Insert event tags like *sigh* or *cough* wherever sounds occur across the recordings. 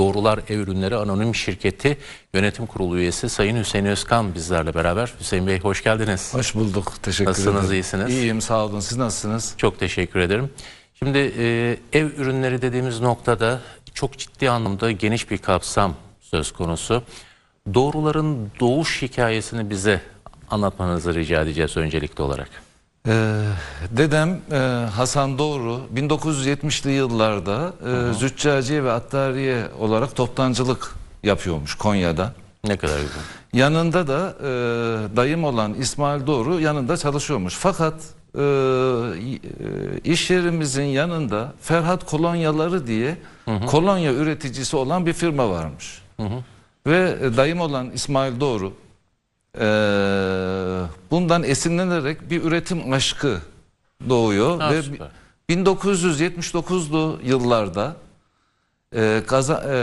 Doğrular Ev Ürünleri Anonim Şirketi Yönetim Kurulu üyesi Sayın Hüseyin Özkan bizlerle beraber. Hüseyin Bey hoş geldiniz. Hoş bulduk. Teşekkür Nasılsınız, ederim. iyisiniz? İyiyim sağ olun. Siz nasılsınız? Çok teşekkür ederim. Şimdi e, ev ürünleri dediğimiz noktada çok ciddi anlamda geniş bir kapsam söz konusu. Doğruların doğuş hikayesini bize anlatmanızı rica edeceğiz öncelikli olarak. Ee, dedem e, Hasan Doğru 1970'li yıllarda e, züccaciye ve attariye olarak toptancılık yapıyormuş Konya'da. Ne kadar güzel. Yanında da e, dayım olan İsmail Doğru yanında çalışıyormuş. Fakat e, e, iş yerimizin yanında Ferhat Kolonyaları diye kolonya üreticisi olan bir firma varmış. Ve e, dayım olan İsmail Doğru e, bundan esinlenerek bir üretim aşkı doğuyor Ha, ve süper. 1979'lu yıllarda e, gaza, e,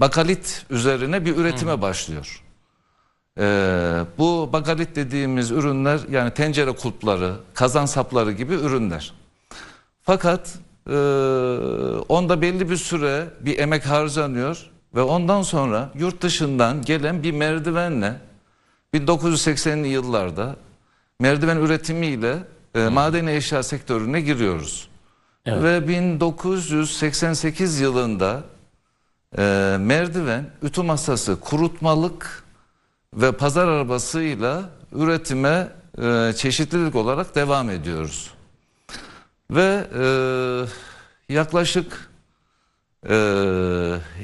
bakalit üzerine bir üretime başlıyor. E, bu bakalit dediğimiz ürünler yani tencere kulpları, kazan sapları gibi ürünler. Fakat e, onda belli bir süre bir emek harcanıyor ve ondan sonra yurt dışından gelen bir merdivenle 1980'li yıllarda merdiven üretimiyle e, madeni eşya sektörüne giriyoruz. Evet. Ve 1988 yılında e, merdiven, ütü masası, kurutmalık ve pazar arabasıyla üretime e, çeşitlilik olarak devam ediyoruz. Ve e, yaklaşık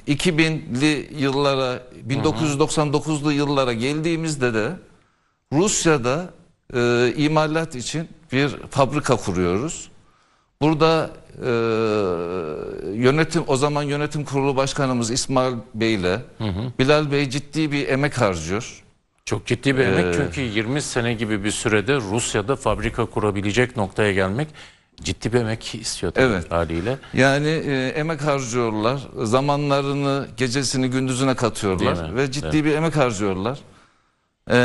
2000'li yıllara 1999'lu yıllara geldiğimizde de Rusya'da e, imalat için bir fabrika kuruyoruz. Burada e, yönetim o zaman yönetim kurulu başkanımız İsmail Bey ile Bilal Bey ciddi bir emek harcıyor. Çok ciddi bir Ee, emek çünkü 20 sene gibi bir sürede Rusya'da fabrika kurabilecek noktaya gelmek ciddi bir emek istiyor tabii Evet. haliyle. Yani e, emek harcıyorlar. Zamanlarını, gecesini, gündüzüne katıyorlar ve ciddi Evet. bir emek harcıyorlar. E,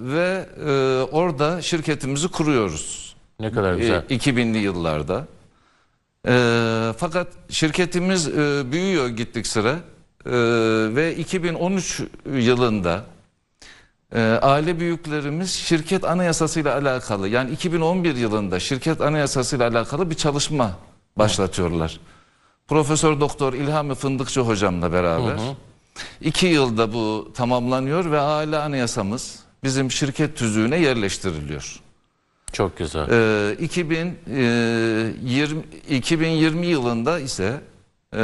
ve e, orada şirketimizi kuruyoruz. Ne kadar güzel. E, 2000'li yıllarda. E, fakat şirketimiz e, büyüyor gittik sıra E, ve 2013 yılında e, aile büyüklerimiz şirket anayasasıyla alakalı yani 2011 yılında şirket anayasasıyla alakalı bir çalışma başlatıyorlar. Profesör Doktor İlhami Fındıkçı hocamla beraber. iki yılda bu tamamlanıyor ve aile anayasamız bizim şirket tüzüğüne yerleştiriliyor. Çok güzel. Ee, 2020, 2020 yılında ise e,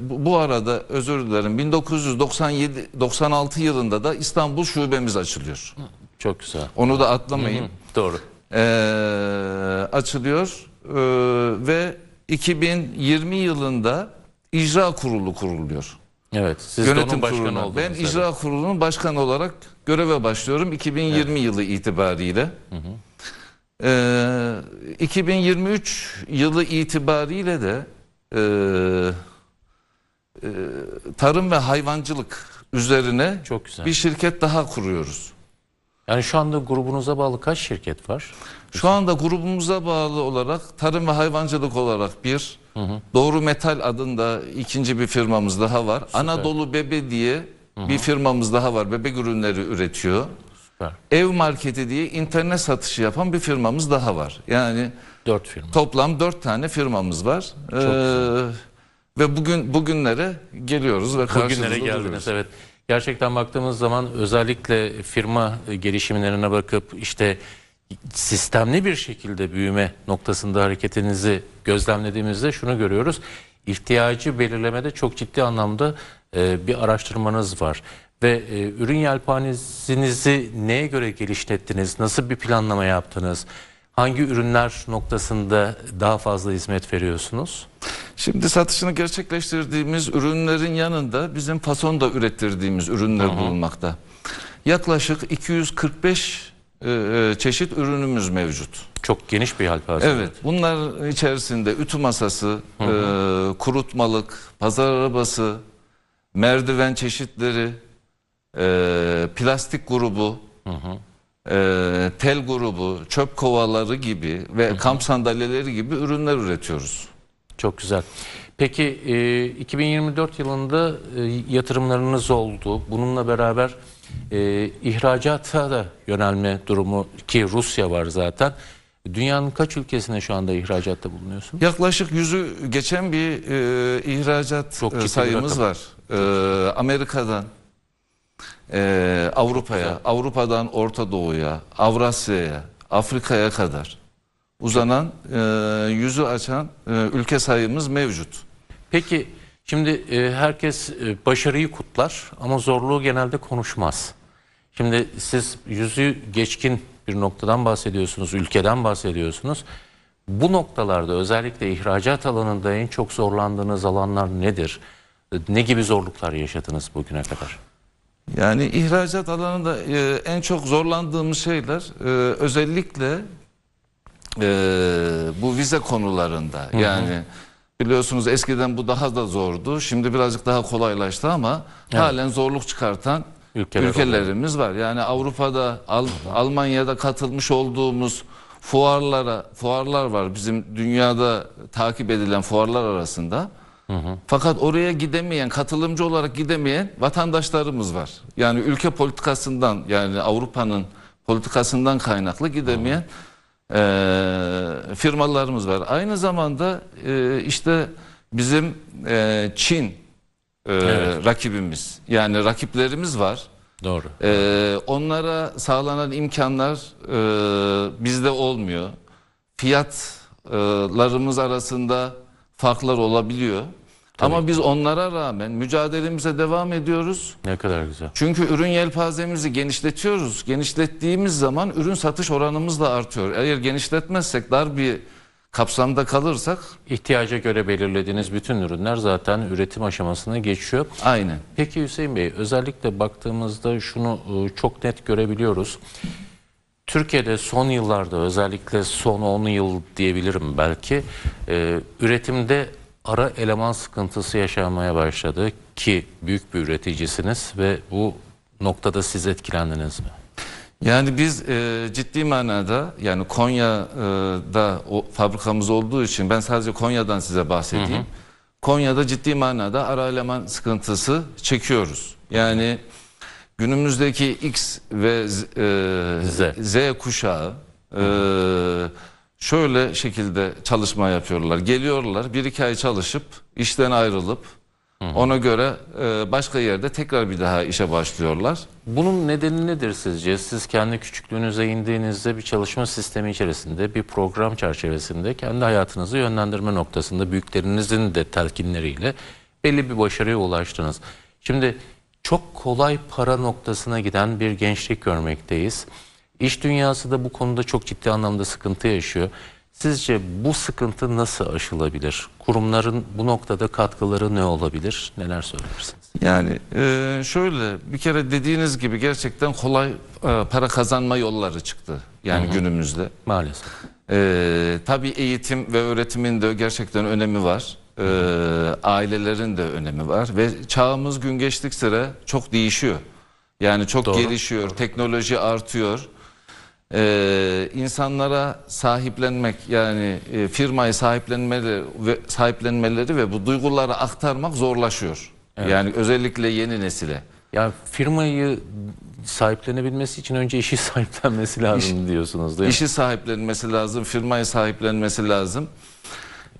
bu, bu arada özür dilerim 1997 96 yılında da İstanbul şubemiz açılıyor. Çok güzel. Onu da atlamayın. Hı, Doğru. Ee, açılıyor Ee, ve 2020 yılında icra kurulu kuruluyor. Evet. Siz de Yönetim onun başkanı kuruluna. oldunuz. Ben evet. icra kurulunun başkanı olarak göreve başlıyorum 2020 yılı itibariyle. Ee, 2023 yılı itibariyle de e, e, tarım ve hayvancılık üzerine Çok güzel. bir şirket daha kuruyoruz. Yani şu anda grubunuza bağlı kaç şirket var? Şu anda grubumuza bağlı olarak tarım ve hayvancılık olarak bir, Doğru Metal adında ikinci bir firmamız daha var. Anadolu Bebe diye bir firmamız daha var. Bebek ürünleri üretiyor. Süper. Ev marketi diye internet satışı yapan bir firmamız daha var. Yani Dört firma. toplam dört tane firmamız var. Ee, ve bugün bugünlere geliyoruz ve Bugünlere geldiniz duruyoruz. evet. Gerçekten baktığımız zaman özellikle firma gelişimlerine bakıp işte sistemli bir şekilde büyüme noktasında hareketinizi gözlemlediğimizde şunu görüyoruz. İhtiyacı belirlemede çok ciddi anlamda e, bir araştırmanız var. Ve e, ürün yelpazenizi neye göre geliştirdiniz? Nasıl bir planlama yaptınız? Hangi ürünler noktasında daha fazla hizmet veriyorsunuz? Şimdi satışını gerçekleştirdiğimiz ürünlerin yanında bizim fasonda ürettirdiğimiz ürünler bulunmakta. Yaklaşık 245 e, e, çeşit ürünümüz mevcut. Çok geniş bir yelpaze. Evet, bunlar içerisinde ütü masası, e, kurutmalık, pazar arabası, merdiven çeşitleri, e, plastik grubu, e, tel grubu, çöp kovaları gibi ve kamp sandalyeleri gibi ürünler üretiyoruz. Çok güzel. Peki e, 2024 yılında e, yatırımlarınız oldu. Bununla beraber e, ihracata da yönelme durumu ki Rusya var zaten. Dünyanın kaç ülkesine şu anda ihracatta bulunuyorsunuz? Yaklaşık yüzü geçen bir e, ihracat Çok e, sayımız var. E, Amerika'dan e, Avrupa'ya, Avrupa'dan Orta Doğu'ya, Avrasya'ya, Afrika'ya kadar uzanan, e, yüzü açan e, ülke sayımız mevcut. Peki şimdi e, herkes e, başarıyı kutlar ama zorluğu genelde konuşmaz. Şimdi siz yüzü geçkin bir noktadan bahsediyorsunuz, ülkeden bahsediyorsunuz. Bu noktalarda özellikle ihracat alanında en çok zorlandığınız alanlar nedir? E, Ne gibi zorluklar yaşadınız bugüne kadar? Yani ihracat alanında e, en çok zorlandığımız şeyler e, özellikle e, bu vize konularında. Yani biliyorsunuz eskiden bu daha da zordu. Şimdi birazcık daha kolaylaştı ama halen zorluk çıkartan Ülkeler ülkelerimiz var. Yani Avrupa'da, Al- Almanya'da katılmış olduğumuz fuarlara, fuarlar var. Bizim dünyada takip edilen fuarlar arasında. Fakat oraya gidemeyen, katılımcı olarak gidemeyen vatandaşlarımız var. Yani ülke politikasından, yani Avrupa'nın politikasından kaynaklı gidemeyen eee, firmalarımız var. Aynı zamanda eee, işte bizim eee, Çin eee, Evet. rakibimiz, yani rakiplerimiz var. Doğru. Ee, onlara sağlanan imkanlar e, bizde olmuyor. Fiyatlarımız arasında farklar olabiliyor. Ama biz onlara rağmen mücadelemize devam ediyoruz. Ne kadar güzel. Çünkü ürün yelpazemizi genişletiyoruz. Genişlettiğimiz zaman ürün satış oranımız da artıyor. Eğer genişletmezsek dar bir kapsamda kalırsak İhtiyaca göre belirlediğiniz bütün ürünler zaten üretim aşamasına geçiyor. aynen. Peki Hüseyin Bey özellikle baktığımızda şunu e, çok net görebiliyoruz. Türkiye'de son yıllarda özellikle son 10 yıl diyebilirim belki e, üretimde ara eleman sıkıntısı yaşanmaya başladı ki büyük bir üreticisiniz ve bu noktada siz etkilendiniz mi? Yani biz e, ciddi manada yani Konya'da o fabrikamız olduğu için ben sadece Konya'dan size bahsedeyim. Konya'da ciddi manada ara eleman sıkıntısı çekiyoruz. Yani günümüzdeki X ve Z, e, Z. Z kuşağı e, şöyle şekilde çalışma yapıyorlar. Geliyorlar bir iki ay çalışıp işten ayrılıp ona göre e, başka yerde tekrar bir daha işe başlıyorlar. Bunun nedeni nedir sizce? Siz kendi küçüklüğünüze indiğinizde bir çalışma sistemi içerisinde, bir program çerçevesinde kendi hayatınızı yönlendirme noktasında büyüklerinizin de telkinleriyle belli bir başarıya ulaştınız. Şimdi çok kolay para noktasına giden bir gençlik görmekteyiz. İş dünyası da bu konuda çok ciddi anlamda sıkıntı yaşıyor. Sizce bu sıkıntı nasıl aşılabilir? Kurumların bu noktada katkıları ne olabilir? Neler söylersiniz? Yani e, şöyle bir kere dediğiniz gibi gerçekten kolay e, para kazanma yolları çıktı yani günümüzde. Maalesef. E, tabii eğitim ve öğretimin de gerçekten önemi var. E, ailelerin de önemi var ve çağımız gün geçtikçe de çok değişiyor. Yani çok Doğru, gelişiyor, teknoloji artıyor. Ee, insanlara sahiplenmek yani e, firmayı sahiplenmeleri ve sahiplenmeleri ve bu duyguları aktarmak zorlaşıyor. Yani özellikle yeni nesile. Ya firmayı sahiplenebilmesi için önce işi *laughs* sahiplenmesi lazım diyorsunuz değil mi? İşi sahiplenmesi lazım, firmayı sahiplenmesi lazım.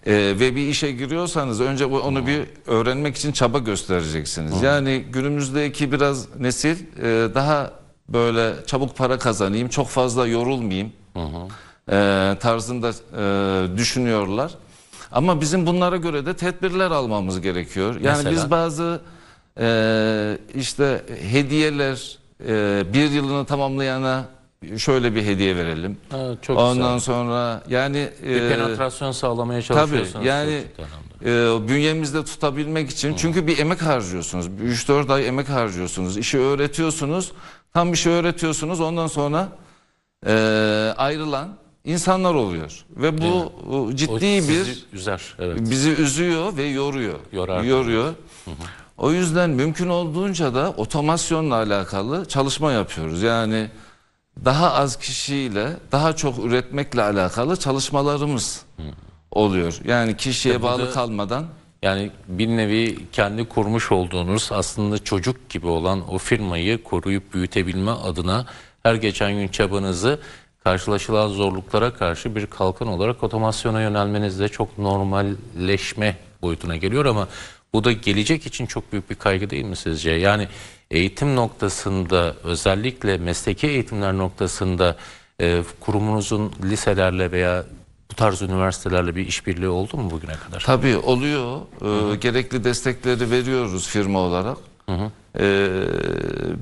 Ee, ve bir işe giriyorsanız önce onu bir öğrenmek için çaba göstereceksiniz. Yani günümüzdeki biraz nesil e, daha böyle çabuk para kazanayım, çok fazla yorulmayayım e, tarzında e, düşünüyorlar. Ama bizim bunlara göre de tedbirler almamız gerekiyor. Yani Mesela? biz bazı e, işte hediyeler e, bir yılını tamamlayana şöyle bir hediye verelim. Ha, çok Ondan güzel. sonra yani Bir e, penetrasyon sağlamaya çalışıyorsunuz. tabii yani e, bünyemizde tutabilmek için çünkü bir emek harcıyorsunuz. 3-4 ay emek harcıyorsunuz. İşi öğretiyorsunuz. Tam bir şey öğretiyorsunuz. Ondan sonra e, ayrılan insanlar oluyor. Ve bu o O ciddi sizi bir üzer. Evet. bizi üzüyor ve yoruyor. Yorar. Yoruyor. O yüzden mümkün olduğunca da otomasyonla alakalı çalışma yapıyoruz. Yani daha az kişiyle daha çok üretmekle alakalı çalışmalarımız oluyor. Yani kişiye İşte bağlı burada- kalmadan Yani bir nevi kendi kurmuş olduğunuz aslında çocuk gibi olan o firmayı koruyup büyütebilme adına her geçen gün çabanızı karşılaşılan zorluklara karşı bir kalkan olarak otomasyona yönelmeniz de çok normalleşme boyutuna geliyor ama bu da gelecek için çok büyük bir kaygı değil mi sizce? Yani eğitim noktasında özellikle mesleki eğitimler noktasında e, kurumunuzun liselerle veya bu tarz üniversitelerle bir işbirliği oldu mu bugüne kadar? Tabii oluyor. Ee, gerekli destekleri veriyoruz firma olarak. Ee,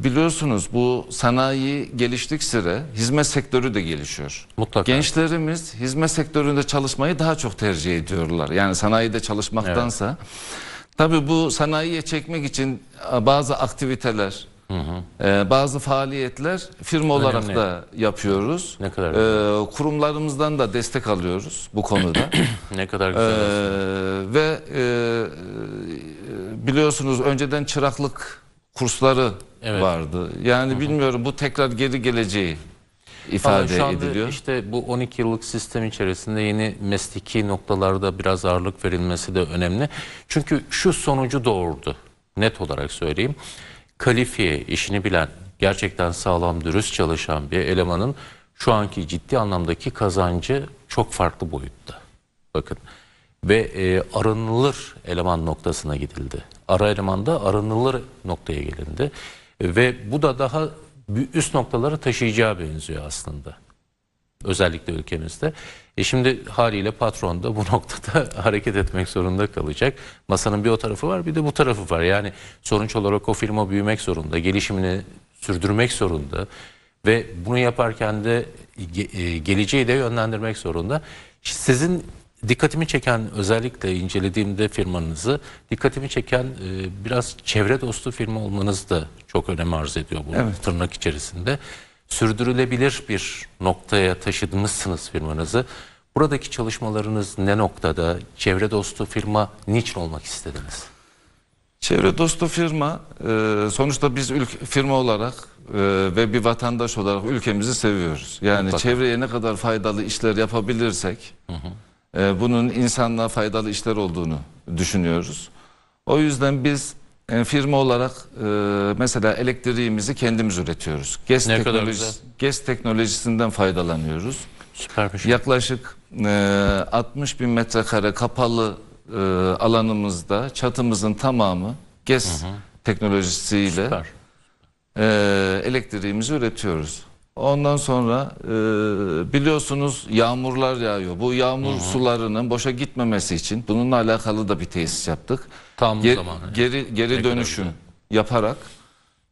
biliyorsunuz bu sanayi geliştikçe hizmet sektörü de gelişiyor. Mutlaka. Gençlerimiz hizmet sektöründe çalışmayı daha çok tercih ediyorlar. Yani sanayide çalışmaktansa. Tabii bu sanayiye çekmek için e, bazı aktiviteler, e, bazı faaliyetler firma olarak Önemli. da yapıyoruz. Ne kadar E, kurumlarımızdan da destek alıyoruz bu konuda. *clears throat* Ne kadar güzel. ve e, e, biliyorsunuz önceden çıraklık kursları Evet. vardı. Yani bilmiyorum bu tekrar geri geleceği Ama ifade şu anda ediliyor. işte bu 12 yıllık sistem içerisinde yeni mesleki noktalarda biraz ağırlık verilmesi de önemli. Çünkü şu sonucu doğurdu. Net olarak söyleyeyim. Kalifiye, işini bilen, gerçekten sağlam, dürüst çalışan bir elemanın şu anki ciddi anlamdaki kazancı çok farklı boyutta. Bakın ve e, aranılır eleman noktasına gidildi. Ara elemanda aranılır noktaya gelindi. Ve bu da daha üst noktalara taşıyacağı benziyor aslında. Özellikle ülkemizde. E şimdi haliyle patron da bu *laughs* noktada hareket etmek zorunda kalacak. Masanın bir o tarafı var bir de bu tarafı var. Yani sonuç olarak o firma büyümek zorunda, gelişimini sürdürmek zorunda ve bunu yaparken de e, geleceği de yönlendirmek zorunda. Sizin dikkatimi çeken özellikle incelediğimde firmanızı dikkatimi çeken e, biraz çevre dostu firma olmanız da çok önem arz ediyor bu Evet. tırnak içerisinde. Sürdürülebilir bir noktaya taşıdmışsınız firmanızı. Buradaki çalışmalarınız ne noktada? Çevre dostu firma niçin olmak istediniz? Çevre dostu firma e, sonuçta biz ülke, firma olarak e, ve bir vatandaş olarak ülkemizi seviyoruz. Yani Mutlaka. çevreye ne kadar faydalı işler yapabilirsek e, bunun insanlığa faydalı işler olduğunu düşünüyoruz. O yüzden biz e, firma olarak e, mesela elektriğimizi kendimiz üretiyoruz. GES, Ne kadar teknolojisi, güzel. GES teknolojisinden faydalanıyoruz. Süper bir şey. Yaklaşık e, 60 bin metrekare kapalı e, alanımızda çatımızın tamamı GES teknolojisiyle Süper. e, elektriğimizi üretiyoruz. Ondan sonra e, biliyorsunuz yağmurlar yağıyor. Bu yağmur sularının boşa gitmemesi için bununla alakalı da bir tesis yaptık. Tam Ge- zamanı. Geri geri Ne kadar dönüşüm yaparak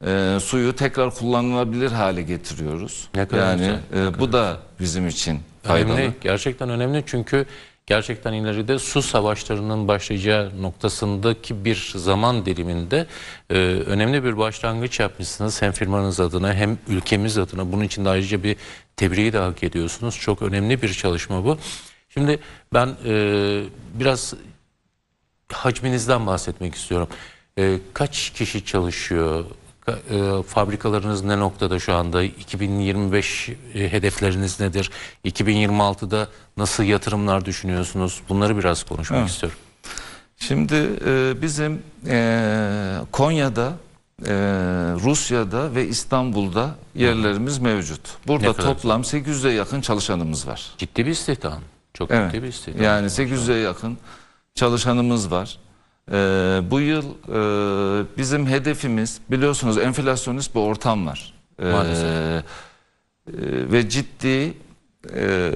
e, suyu tekrar kullanılabilir hale getiriyoruz. Ne kadar yani güzel, e, bu da bizim için faydalı. Önemli, gerçekten önemli çünkü gerçekten ileride su savaşlarının başlayacağı noktasındaki bir zaman diliminde e, önemli bir başlangıç yapmışsınız. Hem firmanız adına hem ülkemiz adına bunun için de ayrıca bir tebriği de hak ediyorsunuz. Çok önemli bir çalışma bu. Şimdi ben e, biraz hacminizden bahsetmek istiyorum. E, kaç kişi çalışıyor? E, fabrikalarınız ne noktada şu anda? 2025 e, hedefleriniz nedir? 2026'da nasıl yatırımlar düşünüyorsunuz? Bunları biraz konuşmak Evet. istiyorum. Şimdi e, bizim e, Konya'da, e, Rusya'da ve İstanbul'da yerlerimiz mevcut. Burada toplam 800'e yakın çalışanımız var. Ciddi bir istihdam. Çok Evet. ciddi bir istihdam. Yani 800'e yakın çalışanımız var. E, bu yıl e, bizim hedefimiz biliyorsunuz enflasyonist bir ortam var. E, Maalesef. e, ve ciddi e,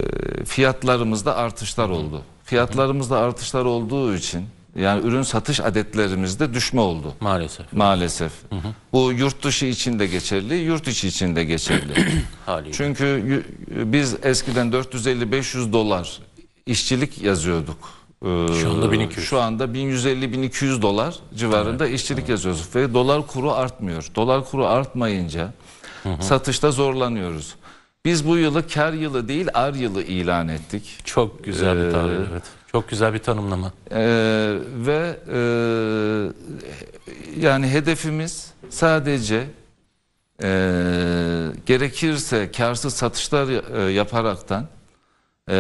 fiyatlarımızda artışlar oldu. Fiyatlarımızda artışlar olduğu için yani ürün satış adetlerimizde düşme oldu Maalesef. maalesef. Bu yurt dışı için de geçerli, yurt içi için de geçerli. *clears throat* Haliyle. Çünkü biz eskiden 450-500 dolar işçilik yazıyorduk. Ee, Şu anda 1200. Şu anda 1150-1200 dolar civarında işçilik yazıyoruz ve dolar kuru artmıyor. Dolar kuru artmayınca satışta zorlanıyoruz. Biz bu yılı kar yılı değil ar yılı ilan ettik. Çok güzel bir Ee, tabir. Evet. Çok güzel bir tanımlama. Ee, ve e, yani hedefimiz sadece e, gerekirse karsız satışlar e, yaparaktan e,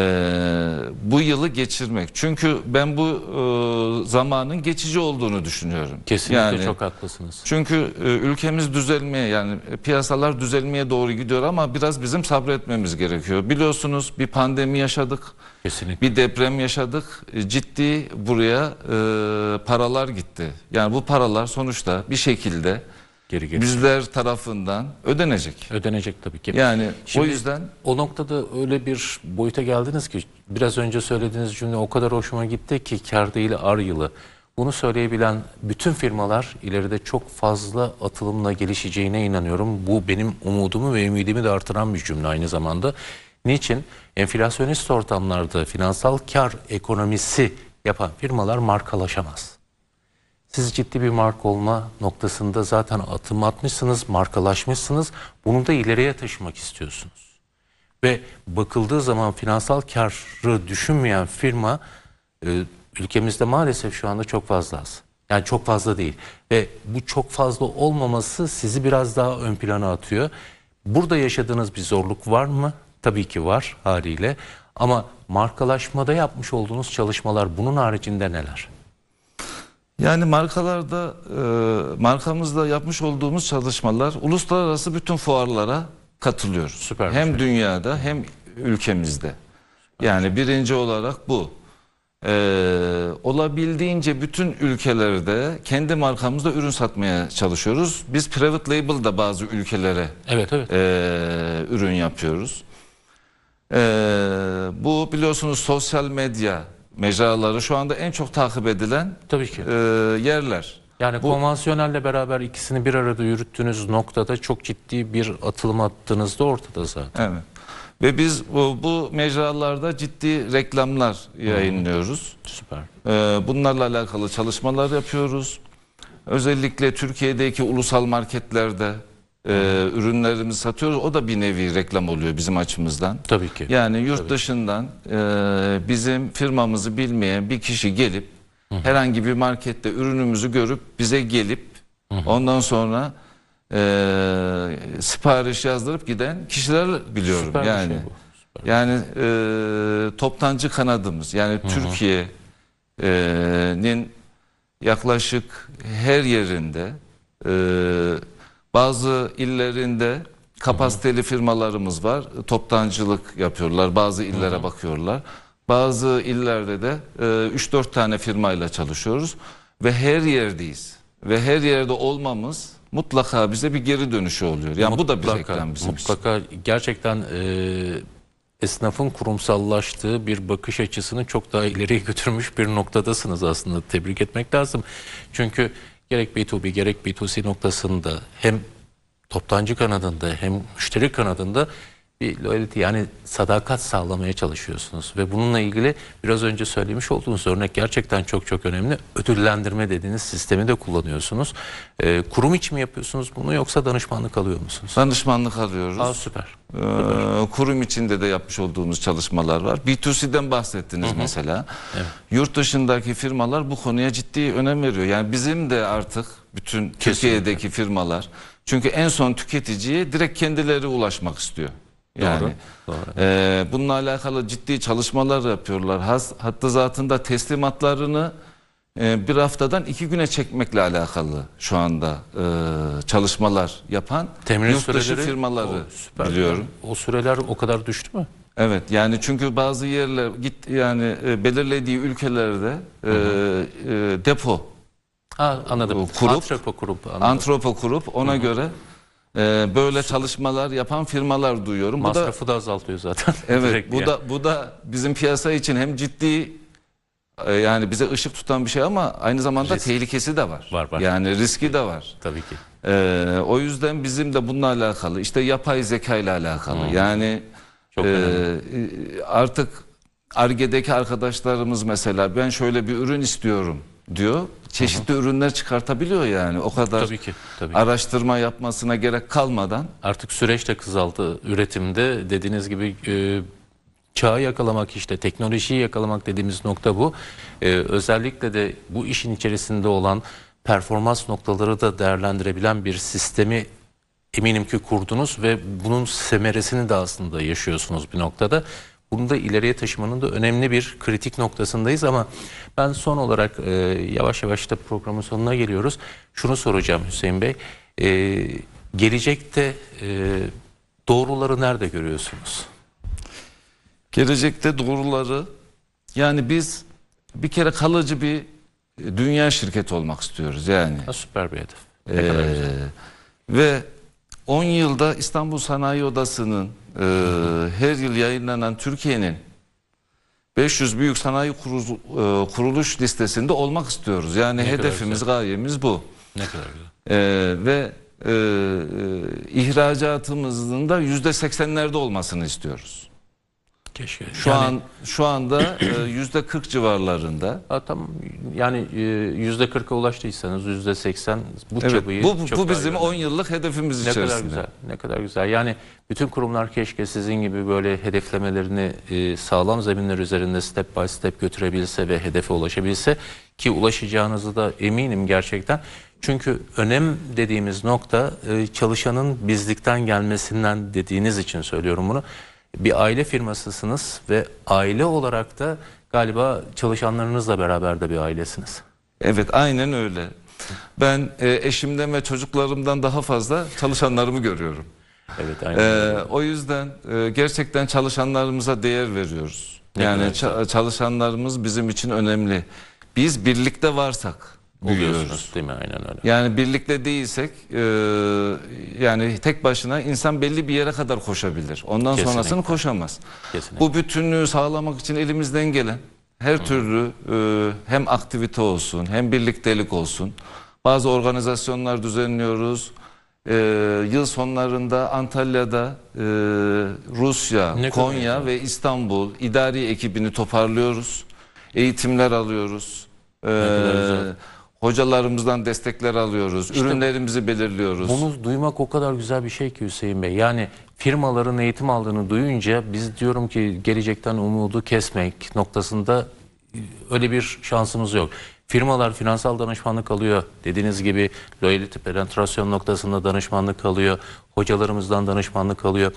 bu yılı geçirmek. Çünkü ben bu e, zamanın geçici olduğunu düşünüyorum. Kesinlikle Yani- çok haklısınız. çünkü e, ülkemiz düzelmeye yani e, piyasalar düzelmeye doğru gidiyor ama biraz bizim sabretmemiz gerekiyor. Biliyorsunuz bir pandemi yaşadık, Kesinlikle. bir deprem yaşadık. E, Ciddi buraya e, paralar gitti. Yani bu paralar sonuçta bir şekilde Geri geri. bizler tarafından ödenecek. Ödenecek tabii ki. Yani Şimdi o yüzden o noktada öyle bir boyuta geldiniz ki biraz önce söylediğiniz cümle o kadar hoşuma gitti ki kar değil ar yılı. Bunu söyleyebilen bütün firmalar ileride çok fazla atılımla gelişeceğine inanıyorum. Bu benim umudumu ve ümidimi de artıran bir cümle aynı zamanda. Niçin? Enflasyonist ortamlarda finansal kar ekonomisi yapan firmalar markalaşamaz. Siz ciddi bir marka olma noktasında zaten atım atmışsınız, markalaşmışsınız. Bunu da ileriye taşımak istiyorsunuz. Ve bakıldığı zaman finansal karı düşünmeyen firma e, ülkemizde maalesef şu anda çok fazla az. Yani çok fazla değil. Ve bu çok fazla olmaması sizi biraz daha ön plana atıyor. Burada yaşadığınız bir zorluk var mı? Tabii ki var haliyle. Ama markalaşmada yapmış olduğunuz çalışmalar bunun haricinde neler? Yani markalarda e, markamızda yapmış olduğumuz çalışmalar uluslararası bütün fuarlara katılıyoruz. Süper hem şey. dünyada hem ülkemizde. Yani birinci olarak bu. E, olabildiğince bütün ülkelerde kendi markamızda ürün satmaya çalışıyoruz. Biz private label da bazı ülkelere Evet evet. e, ürün yapıyoruz. E, bu biliyorsunuz sosyal medya mecraları şu anda en çok takip edilen Tabii ki. e, yerler. Yani konvansiyonelle beraber ikisini bir arada yürüttüğünüz noktada çok ciddi bir atılım attığınızda ortada zaten. Evet. Ve biz bu, bu mecralarda ciddi reklamlar yayınlıyoruz. Süper. E, bunlarla alakalı çalışmalar yapıyoruz. Özellikle Türkiye'deki ulusal marketlerde e, ürünlerimizi satıyoruz. O da bir nevi reklam oluyor bizim açımızdan. Tabii ki. Yani yurt dışından e, bizim firmamızı bilmeyen bir kişi gelip herhangi bir markette ürünümüzü görüp bize gelip ondan sonra e, sipariş yazdırıp giden kişiler biliyorum. Süper bir yani şey bu. Süper. yani e, toptancı kanadımız yani Türkiye'nin yaklaşık her yerinde e, bazı illerinde kapasiteli firmalarımız var. Toptancılık yapıyorlar. Bazı illere bakıyorlar. Bazı illerde de e, 3-4 tane firmayla çalışıyoruz ve her yerdeyiz. Ve her yerde olmamız mutlaka bize bir geri dönüşü oluyor. Yani bu da bir Mutlaka, reklam bizim için. mutlaka gerçekten e, esnafın kurumsallaştığı bir bakış açısını çok daha ileriye götürmüş bir noktadasınız aslında. Tebrik etmek lazım. Çünkü gerek B2B gerek B2C noktasında hem toptancı kanadında hem müşteri kanadında bir loyalty yani sadakat sağlamaya çalışıyorsunuz ve bununla ilgili biraz önce söylemiş olduğunuz örnek gerçekten çok çok önemli. Ödüllendirme dediğiniz sistemi de kullanıyorsunuz. Ee, kurum içi mi yapıyorsunuz bunu yoksa danışmanlık alıyor musunuz? Danışmanlık alıyoruz. Aa süper. Ee, kurum içinde de yapmış olduğumuz çalışmalar var. B2C'den bahsettiniz mesela. Yurt dışındaki firmalar bu konuya ciddi önem veriyor. Yani bizim de artık bütün Türkiye'deki firmalar çünkü en son tüketiciye direkt kendileri ulaşmak istiyor. Yani Doğru. e, bununla alakalı ciddi çalışmalar yapıyorlar. Has, hatta zatında teslimatlarını e, bir haftadan iki güne çekmekle alakalı şu anda e, çalışmalar yapan Temin yurt dışı süreleri firmaları o, süper. biliyorum. O süreler o kadar düştü mü? Evet yani çünkü bazı yerler git yani e, belirlediği ülkelerde e, e, depo Ha, anladım. Kurup- Antrepo kurup anladım. antropo kurup ona göre e, böyle çalışmalar yapan firmalar duyuyorum. Bu da Masrafı da azaltıyor zaten. *laughs* evet bu yani. da bu da bizim piyasa için hem ciddi e, yani bize ışık tutan bir şey ama aynı zamanda Risk. tehlikesi de var. Var, var. Yani riski de var. tabii ki. E, o yüzden bizim de bununla alakalı işte yapay zeka ile alakalı yani Çok e, önemli. e, artık Arge'deki arkadaşlarımız mesela ben şöyle bir ürün istiyorum diyor. Çeşitli ürünler çıkartabiliyor yani. O kadar Tabii ki. Tabii ki. araştırma yapmasına gerek kalmadan Artık süreç de kısaldı üretimde. Dediğiniz gibi e, çağı yakalamak işte teknolojiyi yakalamak dediğimiz nokta bu. E, özellikle de bu işin içerisinde olan performans noktaları da değerlendirebilen bir sistemi eminim ki kurdunuz ve bunun semeresini de aslında yaşıyorsunuz bir noktada. Bunu da ileriye taşımanın da önemli bir kritik noktasındayız ama ben son olarak e, yavaş yavaş da programın sonuna geliyoruz. Şunu soracağım Hüseyin Bey. E, gelecekte e, doğruları nerede görüyorsunuz? Gelecekte doğruları yani biz bir kere kalıcı bir e, dünya şirketi olmak istiyoruz yani. Ha, süper bir hedef. Ne kadar güzel. Ee, ve 10 yılda İstanbul Sanayi Odası'nın e, her yıl yayınlanan Türkiye'nin 500 büyük sanayi kurulu- e, kuruluş listesinde olmak istiyoruz. Yani Ne hedefimiz, gayemiz bu. Ne kadar güzel. Ee, ve e, e, ihracatımızın da yüzde 80'lerde olmasını istiyoruz. Keşke. Şu Yani- an şu anda *clears throat* e, yüzde 40 civarlarında. Ha, tamam yani e, yüzde 40'a ulaştıysanız yüzde 80 bu Evet, çabayı bu, çok bu bizim iyi 10 yıllık hedefimiz Ne içerisinde. kadar güzel, ne kadar güzel. Yani bütün kurumlar keşke sizin gibi böyle hedeflemelerini e, sağlam zeminler üzerinde step by step götürebilse ve hedefe ulaşabilse ki ulaşacağınızı da eminim gerçekten. Çünkü önem dediğimiz nokta çalışanın bizlikten gelmesinden dediğiniz için söylüyorum bunu. Bir aile firmasısınız ve aile olarak da galiba çalışanlarınızla beraber de bir ailesiniz. Evet aynen öyle. Ben e, eşimden ve çocuklarımdan daha fazla çalışanlarımı görüyorum. Evet, aynen. E, o yüzden e, gerçekten çalışanlarımıza değer veriyoruz. Yani ça- çalışanlarımız bizim için önemli. Biz birlikte varsak. Oluyorsunuz değil mi? Aynen öyle. Yani birlikte değilsek e, yani tek başına insan belli bir yere kadar koşabilir. Ondan Kesinlikle. sonrasını koşamaz. Kesinlikle. Bu bütünlüğü sağlamak için elimizden gelen her türlü e, hem aktivite olsun hem birliktelik olsun. Bazı organizasyonlar düzenliyoruz. E, yıl sonlarında Antalya'da e, Rusya, Ne Konya ve İstanbul idari ekibini toparlıyoruz. Eğitimler alıyoruz. E, güzel. Hocalarımızdan destekler alıyoruz. Ürünlerimizi belirliyoruz. Bunu duymak o kadar güzel bir şey ki Hüseyin Bey. Yani firmaların eğitim aldığını duyunca biz diyorum ki gelecekten umudu kesmek noktasında e, öyle bir şansımız yok. Firmalar finansal danışmanlık alıyor. Dediğiniz gibi loyalty penetrasyon noktasında danışmanlık alıyor. Hocalarımızdan danışmanlık alıyor.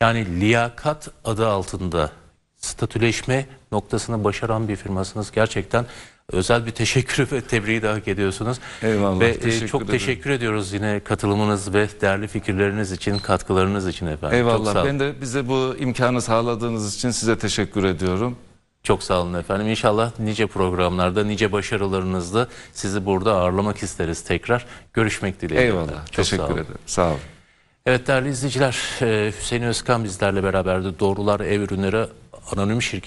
Yani liyakat adı altında statüleşme noktasını başaran bir firmasınız. Gerçekten özel bir teşekkür ve tebriği de hak ediyorsunuz. Eyvallah, Ve e, teşekkür çok ederim. teşekkür ediyoruz yine katılımınız ve değerli fikirleriniz için, katkılarınız için efendim. Çok sağ Eyvallah. olun. Ben de bize bu imkanı sağladığınız için size teşekkür ediyorum. Çok sağ olun efendim. İnşallah nice programlarda, nice başarılarınızda sizi burada ağırlamak isteriz tekrar. Görüşmek dileğiyle. Eyvallah. efendim. Çok sağ teşekkür olun. ederim. Sağ olun. Evet değerli izleyiciler, e, Hüseyin Özkan bizlerle beraberdi. Doğrular Ev Ürünleri Anonim Şirket